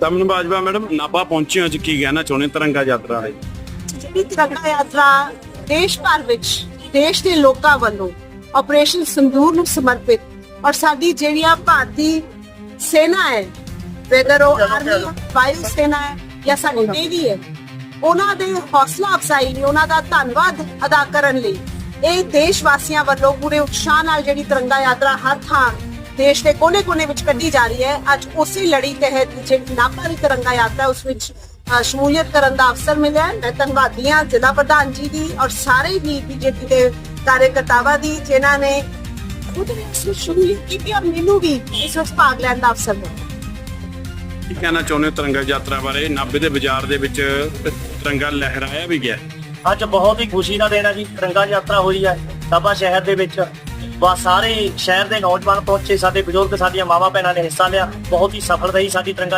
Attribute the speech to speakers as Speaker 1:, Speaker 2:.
Speaker 1: ਤਮਨ Bajwa madam Nabha ਪਹੁੰਚੇ ਹੋ ਅੱਜ ਕੀ ਕਹਿਣਾ ਚਾਹੁੰਦੇ ਤਿਰੰਗਾ ਯਾਤਰਾ ਲਈ?
Speaker 2: ਜਿਹੜੀ ਤਿਰੰਗਾ ਯਾਤਰਾ ਦੇਸ਼ ਭਰ ਵਿੱਚ ਦੇਸ਼ ਦੇ ਲੋਕਾਂ ਵੱਲੋਂ ਆਪਰੇਸ਼ਨ ਸੰਦੂਰ ਨੂੰ ਸਮਰਪਿਤ ਔਰ ਸਾਡੀ ਜਿਹੜੀਆਂ ਭਾਰਤੀ ਸੈਨਾ ਹੈ ਵੈਦਰ ਉਹ ਆਰਮੀ ਵਾਯੂ ਸੈਨਾ ਹੈ ਜਾਂ ਸਾਡੀ ਨੇਵੀ ਹੈ ਉਹਨਾਂ ਦੇ ਹੌਸਲਾ ਅਫਜ਼ਾਈ ਲਈ ਉਹਨਾਂ ਦਾ ਧੰਨਵਾਦ ਅਦਾ ਕਰਨ ਲਈ ਇਹ ਦੇਸ਼ ਵਾਸੀਆਂ ਵੱਲੋਂ ਪੂਰੇ ਉਤਸ਼ਾਹ ਨਾਲ ਜਿਹੜੀ ਤਿਰੰਗਾ ਯਾਤਰਾ ਹਰ ਥਾਂ ਦੇਸ਼ ਦੇ ਕੋਨੇ-ਕੋਨੇ ਵਿੱਚ ਕੱਢੀ ਜਾ ਰਹੀ ਹੈ। ਅੱਜ ਉਸੇ ਲੜੀ ਤਹਿਤ ਜਿਹੜੀ ਨਾਭਾ ਦੀ ਤਿਰੰਗਾ ਯਾਤਰਾ ਉਸ ਵਿੱਚ ਸ਼ਮੂਲੀਅਤ ਕਰਨ ਦਾ ਅਵਸਰ ਮਿਲਿਆ ਹੈ। ਮੈਂ ਧੰਨਵਾਦੀ ਹਾਂ ਜ਼ਿਲ੍ਹਾ ਪ੍ਰਧਾਨ ਜੀ ਦੀ ਔਰ ਸਾਰੇ ਹੀ ਬੀਜੇਪੀ ਦੇ ਕਾਰਜਕਰਤਾਵਾਂ ਦੀ ਜਿਨ੍ਹਾਂ ਨੇ ਖੁਦ ਵੀ ਇਸ ਵਿੱਚ ਸ਼ਮੂਲੀਅਤ ਕੀਤੀ ਔਰ ਮੈਨੂੰ ਵੀ ਇਸ ਵਿੱਚ ਭਾਗ ਲੈਣ ਦਾ ਅਵਸਰ ਮਿਲਿਆ।
Speaker 1: ਕੀ ਕਹਿਣਾ ਚਾਹੁੰਦੇ ਹੋ ਤਿਰੰਗਾ ਯਾਤਰਾ ਬਾਰੇ? ਨਾਭੇ ਦੇ ਬਾਜ਼ਾਰ ਦੇ ਵਿੱਚ ਤਿਰੰਗਾ ਲਹਿਰਾਇਆ ਵੀ ਗਿਆ।
Speaker 3: ਅੱਜ ਬਹੁਤ ਹੀ ਖੁਸ਼ੀ ਦਾ ਦਿਨ ਹੈ ਜੀ ਤਿਰੰਗਾ ਯਾਤਰਾ ਹੋਈ ਹੈ। ਨਾਭਾ ਸ਼ਹਿਰ ਦੇ ਵਿੱਚ ਵਾ ਸਾਰੇ ਸ਼ਹਿਰ ਦੇ ਨੌਜਵਾਨ ਪਹੁੰਚੇ, ਸਾਡੇ ਬਜ਼ੁਰਗ, ਸਾਡੀਆਂ ਮਾਵਾਂ ਭੈਣਾਂ ਨੇ ਹਿੱਸਾ ਲਿਆ। ਬਹੁਤ ਹੀ ਸਫਲ ਰਹੀ ਸਾਡੀ ਤਿਰੰਗਾ